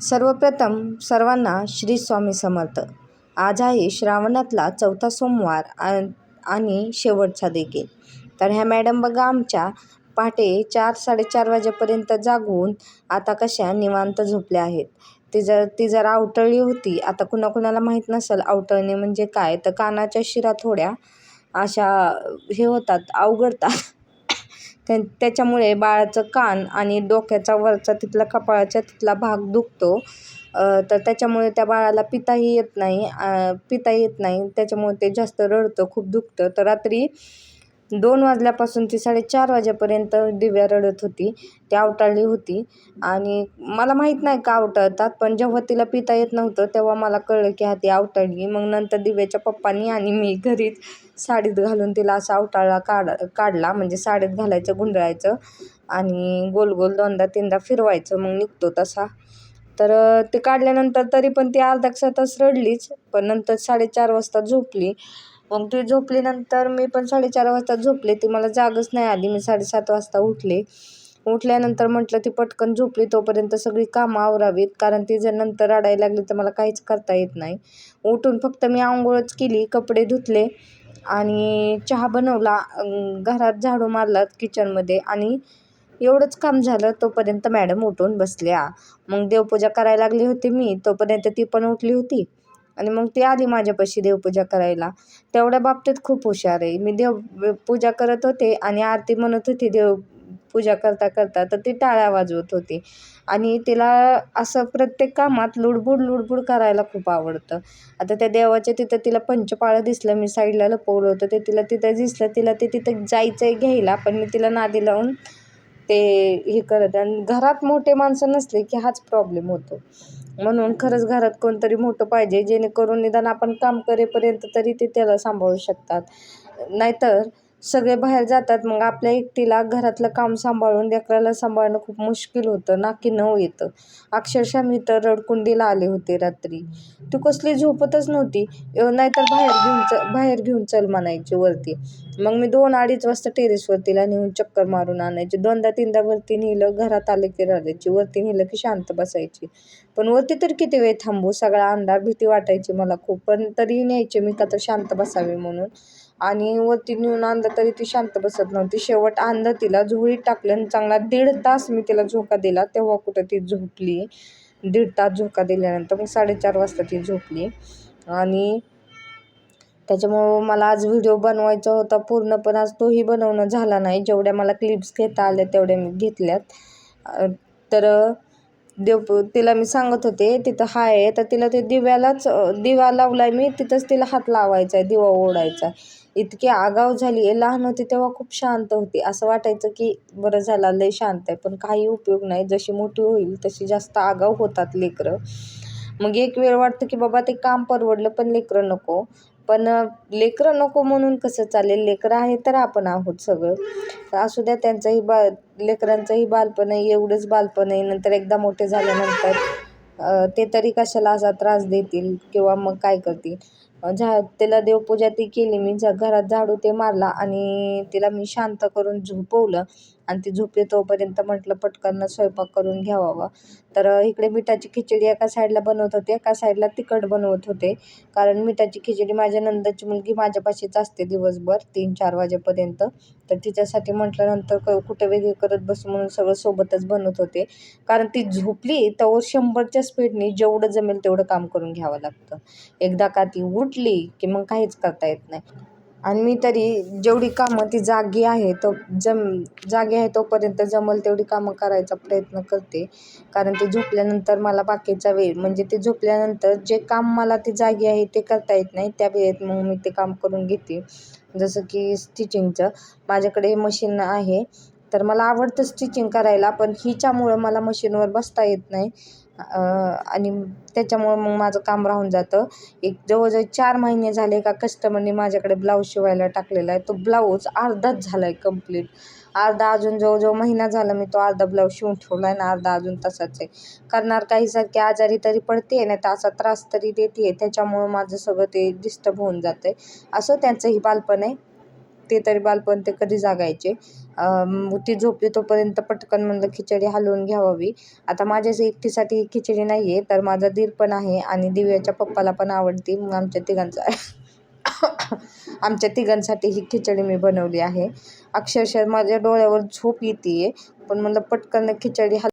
सर्वप्रथम सर्वांना श्री स्वामी समर्थ. आज आहे श्रावणातला चौथा सोमवार आणि शेवटचा देखील. तर ह्या मॅडम बघा आमच्या पहाटे चार साडेचार वाजेपर्यंत जागून आता कशा निवांत झोपल्या आहेत. ती जर ती जर आवटळली होती आता कुणाकुणाला माहीत नसेल आवटळणे म्हणजे काय? तर कानाच्या शिरा थोड्या अशा हे होतात अवघडतात. त्या त्याच्यामुळे बाळाचं कान आणि डोक्याचा वरचा तिथला कपाळाचा तिथला भाग दुखतो. तर त्याच्यामुळे त्या बाळाला पिताही येत नाही पिता येत नाही. त्याच्यामुळे ते जास्त रडतं खूप दुखतं. तर रात्री दोन वाजल्यापासून ती साडेचार वाजेपर्यंत दिव्या रडत होती. ती आवटाळली होती. आणि मला माहीत नाही का आवटाळतात पण जेव्हा तिला पिता येत नव्हतं तेव्हा मला कळलं की हा ती आवटाळली. मग नंतर दिव्याच्या पप्पांनी आणि मी घरीच साडीत घालून तिला असा आवटाळा काढ काढला. म्हणजे साडीत घालायचं गुंडळायचं आणि गोल गोल दोनदा तीनदा फिरवायचं. मग निघतो तसा. तर ते काढल्यानंतर तरी पण ती अर्धा तास रडलीच. पण नंतर साडेचार वाजता झोपली. मग ती झोपलीनंतर मी पण साडेचार वाजता झोपले. ती मला जागच नाही आली. मी साडेसात वाजता उठले. उठल्यानंतर म्हटलं ती पटकन झोपली. तोपर्यंत सगळी कामं आवरावीत. कारण ती जर नंतर रडायला लागली तर मला काहीच करता येत नाही. उठून फक्त मी आंघोळच केली कपडे धुतले आणि चहा बनवला. घरात झाडू मारला किचनमध्ये आणि एवढंच काम झालं. तोपर्यंत मॅडम उठून बसल्या. मग देवपूजा करायला लागली होती मी. तोपर्यंत ती पण उठली होती. आणि मग ती आली माझ्यापाशी देवपूजा करायला. तेवढ्या बाबतीत खूप हुशार आहे. मी देव पूजा करत होते आणि आरती म्हणत होती देव पूजा करता करता तर ती टाळ्या वाजवत होती. आणि तिला असं प्रत्येक कामात लुडबुड लुडबुड करायला खूप आवडतं. आता त्या देवाच्या तिथं तिला पंचपाळं दिसलं मी साईडला लपवलं होतं. ते तिला तिथं दिसलं तिला ते तिथं जायचं आहे घ्यायला पण मी तिला नादी लावून ते हे करत. आणि घरात मोठे माणसं नसले की हाच प्रॉब्लेम होतो. म्हणून खरंच घरात कोणतरी मोठं पाहिजे जेणेकरून निदान आपण काम करेपर्यंत तरी ते त्याला सांभाळू शकतात. नाहीतर सगळे बाहेर जातात मग आपल्या एकटीला घरातलं काम सांभाळून लेकराला सांभाळणं खूप मुश्किल होतं ना की नऊ येतं. अक्षरशः मी तर रडकुंडीला आले होते रात्री. ती कसली झोपतच नव्हती. नाहीतर बाहेर घेऊन च बाहेर घेऊन चल म्हणायची वरती. मग मी दोन अडीच वाजता टेरेसवर तिला नेऊन चक्कर मारून आणायची. दोनदा तीनदा वरती नेलं घरात आले की रडायची. वरती नेलं की शांत बसायची. पण वरती तर किती वेळ थांबू? सगळा अंधार भीती वाटायची मला खूप. पण तरी न्यायचे मी का तर शांत बसावे म्हणून. आणि वरती नेऊन आणलं तरी ती शांत बसत नव्हती. शेवट आणलं तिला झोळीत टाकलं आणि चांगला दीड तास मी तिला झोका दिला. तेव्हा कुठं ती झोपली? दीड तास झोका दिल्यानंतर मग साडेचार वाजता ती झोपली. आणि त्याच्यामुळं मला आज व्हिडिओ बनवायचा होता पूर्ण पण आज तोही बनवणं झाला नाही. जेवढ्या मला क्लिप्स घेता आल्या तेवढ्या मी घेतल्यात. तर देव तिला मी सांगत होते तिथं हाय. आहे तर तिला ते दिव्यालाच दिवा लावलाय मी तिथंच तिला हात लावायचा आहे दिवा ओढायचा इतकी आगाव झाली. आहे लहान होती तेव्हा खूप शांत होती. असं वाटायचं की बरं झालं लय शांत आहे. पण काही उपयोग नाही. जशी मोठी होईल तशी जास्त आगाव होतात लेकरं. मग एक वेळ वाटतं की बाबा ते काम परवडलं पण लेकरं नको. पण लेकरं नको म्हणून कसं चालेल? लेकरं आहे तर आपण आहोत सगळं. असू द्या त्यांचंही बा लेकरांचंही बालपण आहे एवढंच बालपण आहे. नंतर एकदा मोठे झाल्यानंतर ते तरी कशाला असा त्रास देतील? किंवा मग काय करतील? झा तिला देवपूजा ती केली. मी झ घरात झाडू ते मारला आणि तिला मी शांत करून झोपवलं. आणि ती झोपली तोपर्यंत म्हटलं पटकन स्वयंपाक करून घ्यावा तर इकडे मिठाची खिचडी एका साईडला बनवत होते एका साईडला तिखट बनवत होते. कारण मिठाची खिचडी माझ्या नंदाची मुलगी माझ्यापाशीच असते दिवसभर तीन चार वाजेपर्यंत. तर तिच्यासाठी म्हटल्यानंतर क कुठे वेगळी करत बसू म्हणून सगळं सोबतच बनवत होते. कारण ती झोपली तर शंभरच्या स्पीडने जेवढं जमेल तेवढं काम करून घ्यावं लागतं. एकदा का ती उठली की मग काहीच करता येत नाही. आणि मी तरी जेवढी कामं ती जागी आहे तो जम जागी आहे तोपर्यंत जमल तेवढी कामं करायचा प्रयत्न करते. कारण ते झोपल्यानंतर मला बाकीचा वेळ म्हणजे ते झोपल्यानंतर जे काम मला ती जागी आहे ते करता येत नाही त्या वेळेत मग मी ते काम करून घेते. जसं की स्टिचिंगचं माझ्याकडे मशीन आहे तर मला आवडतं स्टिचिंग करायला पण हिच्यामुळं मला मशीनवर बसता येत नाही. आणि त्याच्यामुळं मग माझं काम राहून जातं. एक जवळजवळ चार महिने झाले का कस्टमरने माझ्याकडे ब्लाऊज शिवायला टाकलेला आहे. तो ब्लाऊज अर्धाच झाला आहे कंप्लीट अर्धा अजून जवळजवळ महिना झाला मी तो अर्धा ब्लाऊज शिवून ठेवला आहे ना अर्धा अजून तसाच आहे. करणार काहीसारखी आजारी तरी पडते नाही तर असा त्रास तरी देते त्याच्यामुळं माझं सगळं ते डिस्टर्ब होऊन जातं आहे असं त्यांचंही बालपण आहे. ते तरी बालपण ते कधी जागायचे. ती झोपली तोपर्यंत पटकन म्हणलं खिचडी हलवून घ्यावावी. आता माझ्याच एकटीसाठी ही खिचडी नाही आहे तर माझा दीर पण आहे आणि दिव्याच्या पप्पाला पण आवडती. मग आमच्या तिघांचा आमच्या तिघांसाठी ही खिचडी मी बनवली आहे. अक्षरशः माझ्या डोळ्यावर झोप येते पण म्हणलं पटकन खिचडी हल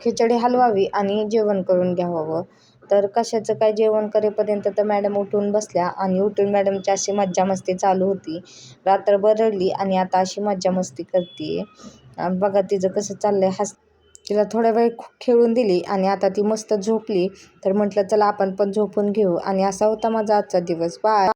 खिचडी हलवावी आणि जेवण करून घ्यावं. तर कशाचं काय जेवण करेपर्यंत तर मॅडम उठून बसल्या आणि उठून मॅडमची अशी मज्जा मस्ती चालू होती. रात्रभर रडली आणि आता अशी मज्जा मस्ती करते बघा तिचं कसं चाललंय हस तिला थोड्या वेळ खेळून दिली आणि आता ती मस्त झोपली. तर म्हटलं चला आपण पण झोपून घेऊ. आणि असा होता माझा आजचा दिवस. बाय.